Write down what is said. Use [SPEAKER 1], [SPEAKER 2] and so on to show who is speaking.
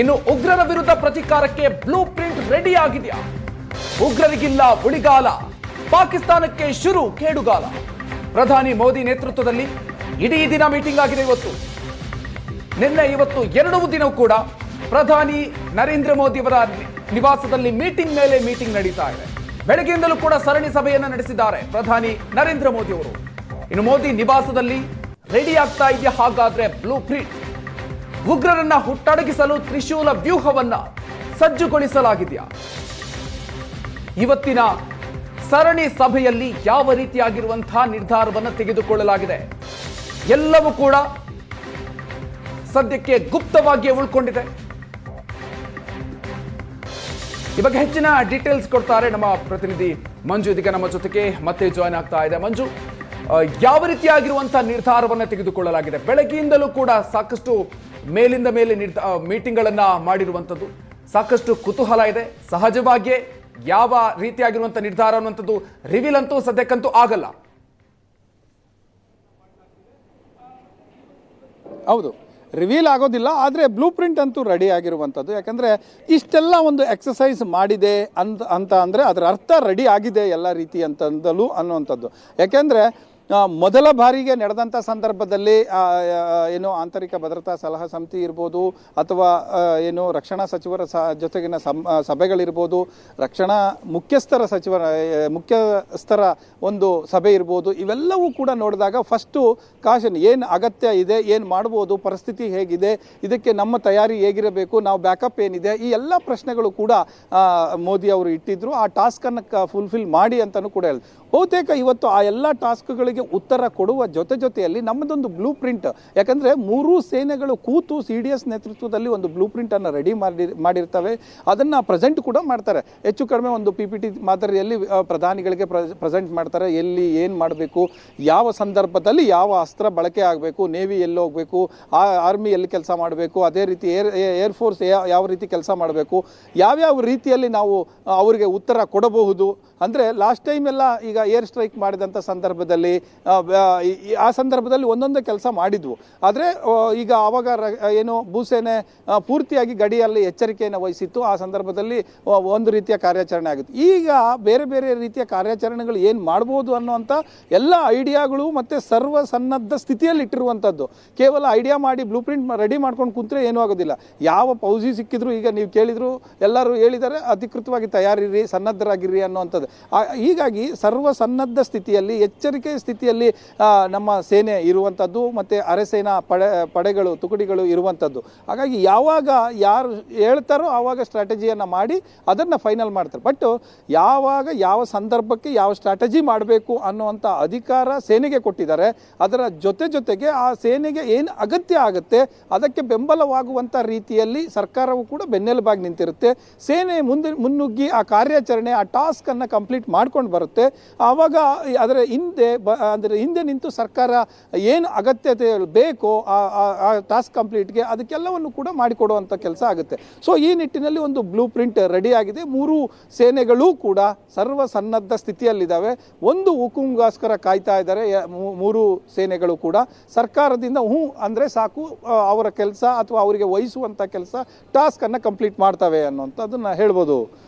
[SPEAKER 1] ಇನ್ನು ಉಗ್ರರ ವಿರುದ್ಧ ಪ್ರತೀಕಾರಕ್ಕೆ ಬ್ಲೂ ಪ್ರಿಂಟ್ ರೆಡಿ ಆಗಿದೆಯಾ ಉಗ್ರರಿಗಿಲ್ಲ ಉಳಿಗಾಲ ಪಾಕಿಸ್ತಾನಕ್ಕೆ ಶುರು ಕೇಡುಗಾಲ. ಪ್ರಧಾನಿ ಮೋದಿ ನೇತೃತ್ವದಲ್ಲಿ ಇಡೀ ದಿನ ಮೀಟಿಂಗ್ ಆಗಿದೆ ಇವತ್ತು. ನಿನ್ನೆ ಇವತ್ತು ಎರಡೂ ದಿನವೂ ಕೂಡ ಪ್ರಧಾನಿ ನರೇಂದ್ರ ಮೋದಿ ಅವರ ನಿವಾಸದಲ್ಲಿ ಮೀಟಿಂಗ್ ಮೇಲೆ ಮೀಟಿಂಗ್ ನಡೀತಾ ಇದೆ. ಬೆಳಗ್ಗೆಯಿಂದಲೂ ಕೂಡ ಸರಣಿ ಸಭೆಯನ್ನು ನಡೆಸಿದ್ದಾರೆ ಪ್ರಧಾನಿ ನರೇಂದ್ರ ಮೋದಿ ಅವರು. ಇನ್ನು ಮೋದಿ ನಿವಾಸದಲ್ಲಿ ರೆಡಿ ಆಗ್ತಾ ಇದೆಯಾ? ಹಾಗಾದ್ರೆ ಬ್ಲೂ ಪ್ರಿಂಟ್ ಉಗ್ರರನ್ನ ಹುಟ್ಟಡಗಿಸಲು ತ್ರಿಶೂಲ ವ್ಯೂಹವನ್ನ ಸಜ್ಜುಗೊಳಿಸಲಾಗಿದೆಯಾ? ಇವತ್ತಿನ ಸರಣಿ ಸಭೆಯಲ್ಲಿ ಯಾವ ರೀತಿಯಾಗಿರುವಂತಹ ನಿರ್ಧಾರವನ್ನು ತೆಗೆದುಕೊಳ್ಳಲಾಗಿದೆ? ಎಲ್ಲವೂ ಕೂಡ ಸದ್ಯಕ್ಕೆ ಗುಪ್ತವಾಗಿಯೇ ಉಳ್ಕೊಂಡಿದೆ. ಈ ಬಗ್ಗೆ ಹೆಚ್ಚಿನ ಡೀಟೇಲ್ಸ್ ಕೊಡ್ತಾರೆ ನಮ್ಮ ಪ್ರತಿನಿಧಿ ಮಂಜು. ಇದೀಗ ನಮ್ಮ ಜೊತೆಗೆ ಮತ್ತೆ ಜಾಯ್ನ್ ಆಗ್ತಾ ಇದೆ. ಮಂಜು ಯಾವ ರೀತಿಯಾಗಿರುವಂತಹ ನಿರ್ಧಾರವನ್ನು ತೆಗೆದುಕೊಳ್ಳಲಾಗಿದೆ? ಬೆಳಗ್ಗೆಯಿಂದಲೂ ಕೂಡ ಸಾಕಷ್ಟು ಮೇಲಿಂದ ಮೇಲೆ ನಿರ್ಧ ಮೀಟಿಂಗ್ಗಳನ್ನು ಮಾಡಿರುವಂಥದ್ದು. ಸಾಕಷ್ಟು ಕುತೂಹಲ ಇದೆ. ಸಹಜವಾಗಿಯೇ ಯಾವ ರೀತಿಯಾಗಿರುವಂಥ ನಿರ್ಧಾರ ಅನ್ನುವಂಥದ್ದು ರಿವೀಲ್ ಅಂತೂ ಸದ್ಯಕ್ಕಂತೂ ಆಗಲ್ಲ.
[SPEAKER 2] ಹೌದು. ರಿವೀಲ್ ಆಗೋದಿಲ್ಲ, ಆದರೆ ಬ್ಲೂ ಪ್ರಿಂಟ್ ಅಂತೂ ರೆಡಿ ಆಗಿರುವಂಥದ್ದು. ಯಾಕಂದರೆ ಇಷ್ಟೆಲ್ಲ ಒಂದು ಎಕ್ಸಸೈಸ್ ಮಾಡಿದೆ ಅಂತ ಅಂತ ಅಂದರೆ ಅದರ ಅರ್ಥ ರೆಡಿ ಆಗಿದೆ ಎಲ್ಲ ರೀತಿ ಅಂತಂದಲು ಅನ್ನುವಂಥದ್ದು. ಯಾಕೆಂದರೆ ಮೊದಲ ಬಾರಿಗೆ ನಡೆದಂಥ ಸಂದರ್ಭದಲ್ಲಿ ಏನು ಆಂತರಿಕ ಭದ್ರತಾ ಸಲಹಾ ಸಮಿತಿ ಇರ್ಬೋದು, ಅಥವಾ ಏನು ರಕ್ಷಣಾ ಸಚಿವರ ಸ ಜೊತೆಗಿನ ಸಭೆಗಳಿರ್ಬೋದು, ರಕ್ಷಣಾ ಮುಖ್ಯಸ್ಥರ ಸಚಿವರ ಮುಖ್ಯಸ್ಥರ ಒಂದು ಸಭೆ ಇರ್ಬೋದು, ಇವೆಲ್ಲವೂ ಕೂಡ ನೋಡಿದಾಗ ಫಸ್ಟು ಕಾಶನ್ ಏನು ಅಗತ್ಯ ಇದೆ, ಏನು ಮಾಡ್ಬೋದು, ಪರಿಸ್ಥಿತಿ ಹೇಗಿದೆ, ಇದಕ್ಕೆ ನಮ್ಮ ತಯಾರಿ ಹೇಗಿರಬೇಕು, ನಾವು ಬ್ಯಾಕಪ್ ಏನಿದೆ, ಈ ಎಲ್ಲ ಪ್ರಶ್ನೆಗಳು ಕೂಡ ಮೋದಿ ಅವರು ಇಟ್ಟಿದ್ರು, ಆ ಟಾಸ್ಕನ್ನು ಫುಲ್ಫಿಲ್ ಮಾಡಿ ಅಂತಲೂ ಕೂಡ ಹೇಳಿದ್ರು ಬಹುತೇಕ ಇವತ್ತು ಆ ಎಲ್ಲ ಟಾಸ್ಕ್ಗಳಿಗೆ ಉತ್ತರ ಕೊಡುವ ಜೊತೆ ಜೊತೆಯಲ್ಲಿ ನಮ್ಮದೊಂದು ಬ್ಲೂ ಪ್ರಿಂಟ್ ಯಾಕಂದರೆ ಮೂರೂ ಸೇನೆಗಳು ಕೂತು ಸಿ ಡಿ ಎಸ್ ನೇತೃತ್ವದಲ್ಲಿ ಒಂದು ಬ್ಲೂ ಪ್ರಿಂಟನ್ನು ರೆಡಿ ಮಾಡಿ, ಮಾಡಿರ್ತವೆ. ಅದನ್ನು ಪ್ರೆಸೆಂಟ್ ಕೂಡ ಮಾಡ್ತಾರೆ. ಹೆಚ್ಚು ಕಡಿಮೆ ಒಂದು ಪಿ ಪಿ ಟಿ ಮಾದರಿಯಲ್ಲಿ ಪ್ರಧಾನಿಗಳಿಗೆ ಪ್ರೆಸೆಂಟ್ ಮಾಡ್ತಾರೆ. ಎಲ್ಲಿ ಏನು ಮಾಡಬೇಕು, ಯಾವ ಸಂದರ್ಭದಲ್ಲಿ ಯಾವ ಅಸ್ತ್ರ ಬಳಕೆ ಆಗಬೇಕು ನೇವಿ ಎಲ್ಲಿ ಹೋಗಬೇಕು, ಆ ಆರ್ಮಿ ಎಲ್ಲಿ ಕೆಲಸ ಮಾಡಬೇಕು, ಅದೇ ರೀತಿ ಏರ್ ಏರ್ಫೋರ್ಸ್ ಯಾವ ರೀತಿ ಕೆಲಸ ಮಾಡಬೇಕು, ಯಾವ್ಯಾವ ರೀತಿಯಲ್ಲಿ ನಾವು ಅವರಿಗೆ ಉತ್ತರ ಕೊಡಬಹುದು ಅಂದರೆ ಲಾಸ್ಟ್ ಟೈಮ್ ಎಲ್ಲ ಈಗ ಏರ್ ಸ್ಟ್ರೈಕ್ ಮಾಡಿದಂಥ ಸಂದರ್ಭದಲ್ಲಿ ಆ, ಸಂದರ್ಭದಲ್ಲಿ ಒಂದೊಂದೇ ಕೆಲಸ ಮಾಡಿದ್ವು. ಆದರೆ ಈಗ ಆವಾಗ ಏನು ಭೂಸೇನೆ ಪೂರ್ತಿಯಾಗಿ ಗಡಿಯಲ್ಲಿ ಎಚ್ಚರಿಕೆಯನ್ನು ವಹಿಸಿತ್ತು. ಆ ಸಂದರ್ಭದಲ್ಲಿ ಒಂದು ರೀತಿಯ ಕಾರ್ಯಾಚರಣೆ ಆಗಿತ್ತು. ಈಗ ಬೇರೆ ಬೇರೆ ರೀತಿಯ ಕಾರ್ಯಾಚರಣೆಗಳು ಏನು ಮಾಡ್ಬೋದು ಅನ್ನುವಂಥ ಎಲ್ಲ ಐಡಿಯಾಗಳು ಮತ್ತು ಸರ್ವ ಸನ್ನದ್ಧ ಸ್ಥಿತಿಯಲ್ಲಿ ಇಟ್ಟಿರುವಂಥದ್ದು ಕೇವಲ ಐಡಿಯಾ ಮಾಡಿ ಬ್ಲೂ ಪ್ರಿಂಟ್ ರೆಡಿ ಮಾಡ್ಕೊಂಡು ಕೂತ್ರೆ ಏನೂ ಆಗೋದಿಲ್ಲ. ಯಾವ ಪೌಜಿ ಸಿಕ್ಕಿದ್ರು ಈಗ ನೀವು ಕೇಳಿದ್ರು ಎಲ್ಲರೂ ಹೇಳಿದರೆ ಅಧಿಕೃತವಾಗಿ ತಯಾರಿರಿ ಸನ್ನದ್ಧರಾಗಿರಿ ಅನ್ನುವಂಥದ್ದು. ಹೀಗಾಗಿ ಸರ್ವ ಸನ್ನದ್ಧ ಸ್ಥಿತಿಯಲ್ಲಿ, ಎಚ್ಚರಿಕೆ ಸ್ಥಿತಿಯಲ್ಲಿ ನಮ್ಮ ಸೇನೆ ಇರುವಂಥದ್ದು ಮತ್ತು ಅರೆಸೇನಾ ಪಡೆ, ಪಡೆಗಳು, ತುಕಡಿಗಳು ಇರುವಂಥದ್ದು ಹಾಗಾಗಿ ಯಾವಾಗ ಯಾರು ಹೇಳ್ತಾರೋ ಆವಾಗ ಸ್ಟ್ರಾಟಜಿಯನ್ನು ಮಾಡಿ ಅದನ್ನು ಫೈನಲ್ ಮಾಡ್ತಾರೆ. ಬಟ್ ಯಾವಾಗ ಯಾವ ಸಂದರ್ಭಕ್ಕೆ ಯಾವ ಸ್ಟ್ರಾಟಜಿ ಮಾಡಬೇಕು ಅನ್ನುವಂಥ ಅಧಿಕಾರ ಸೇನೆಗೆ ಕೊಟ್ಟಿದ್ದಾರೆ, ಅದರ ಜೊತೆ ಜೊತೆಗೆ ಆ ಸೇನೆಗೆ ಏನು ಅಗತ್ಯ ಆಗುತ್ತೆ, ಅದಕ್ಕೆ ಬೆಂಬಲವಾಗುವಂಥ ರೀತಿಯಲ್ಲಿ ಸರ್ಕಾರವು ಕೂಡ ಬೆನ್ನೆಲುಬಾಗಿ ನಿಂತಿರುತ್ತೆ. ಸೇನೆ ಮುಂದೆ, ಮುನ್ನುಗ್ಗಿ ಆ ಕಾರ್ಯಾಚರಣೆ, ಆ ಟಾಸ್ಕನ್ನು ಕಂಪ್ಲೀಟ್ ಮಾಡ್ಕೊಂಡು ಬರುತ್ತೆ. ಆವಾಗ ಅದರ ಹಿಂದೆ ಬ, ಅಂದರೆ ಹಿಂದೆ ನಿಂತು ಸರ್ಕಾರ ಏನು ಅಗತ್ಯತೆ ಬೇಕೋ ಆ- ಟಾಸ್ಕ್ ಕಂಪ್ಲೀಟ್ಗೆ ಅದಕ್ಕೆಲ್ಲವನ್ನು ಕೂಡ ಮಾಡಿಕೊಡುವಂಥ ಕೆಲಸ ಆಗುತ್ತೆ. ಸೊ ಈ ನಿಟ್ಟಿನಲ್ಲಿ ಒಂದು ಬ್ಲೂ ಪ್ರಿಂಟ್ ರೆಡಿಯಾಗಿದೆ ಮೂರು ಸೇನೆಗಳೂ ಕೂಡ ಸರ್ವ ಸನ್ನದ್ಧ ಸ್ಥಿತಿಯಲ್ಲಿದ್ದಾವೆ. ಒಂದು ಹುಕುಂಗೋಸ್ಕರ ಕಾಯ್ತಾ ಇದ್ದಾರೆ. ಮೂರು ಸೇನೆಗಳು ಕೂಡ. ಸರ್ಕಾರದಿಂದ ಹ್ಞೂ ಅಂದರೆ ಸಾಕು ಅವರ ಕೆಲಸ ಅಥವಾ ಅವರಿಗೆ ವಹಿಸುವಂಥ ಕೆಲಸ ಟಾಸ್ಕನ್ನು ಕಂಪ್ಲೀಟ್ ಮಾಡ್ತವೆ ಅನ್ನೋಂಥದ್ದನ್ನು ಹೇಳ್ಬೋದು.